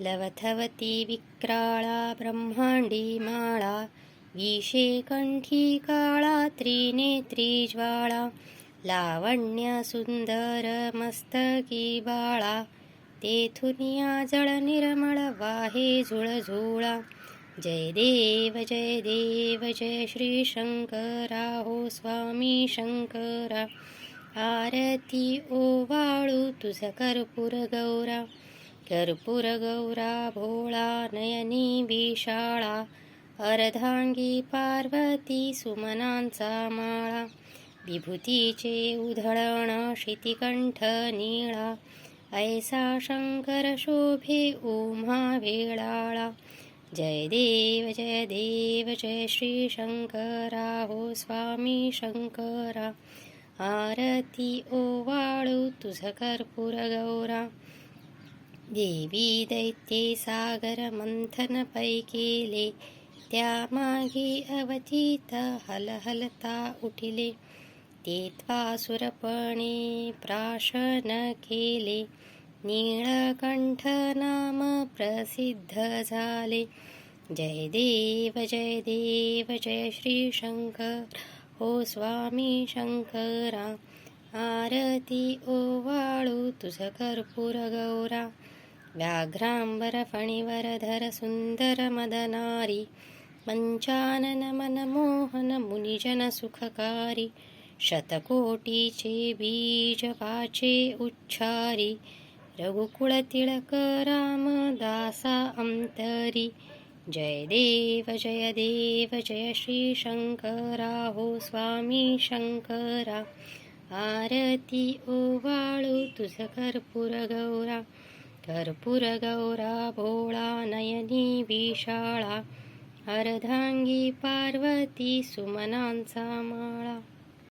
लवथवती विक्राळा ब्रह्मांडी माळा विषे कंठी काळा त्रिनेत्री ज्वाळा लावण्य सुंदर मस्तकी बाळा तेथुनिया जळ निर्मळ वाहे झुळझुळा जय देव जय देव जय श्री शंकरा हो स्वामी शंकरा आरती ओवाळू तुझ कर्पूर गौरा कर्पूर गौरा भोळा नयनी विशाळा अर्धांगी पार्वती सुमनांचा माळा विभूतीचे उधळण शितिकंठ निळा ऐसा शंकर शोभे उमा वेळाळा. जय देव जय देव जय श्री शंकरा हो स्वामी शंकरा. आरती ओवाळू तुझ कर्पूर गौरा. देवी दैत्ये सागर मंथन पै केले त्या मागे अवधीत हलहलता उठिले ते त्वासुरपणे प्राशन केले नीळकंठ नाम प्रसिद्ध झाले. जय देव जय देव जय श्री शंकर हो स्वामी शंकरा आरती ओवाळू तुझ कर्पूर गौरा. व्याघ्रांबर फणिवरधर सुंदर मदनारी पंचानन मनमोहन मुनिजन सुखकारी शतकोटीचे बीज वाचे उच्चारी रामदासा अंतरी जय देव जय देव जय श्री शंकरा हो स्वामी शंकरा। आरती ओवाळू तुझ कर्पूर गौरा कर्पूर गौरा भोळा नयनी विशाळा अर्धांगी पार्वती सुमनांचा माळा.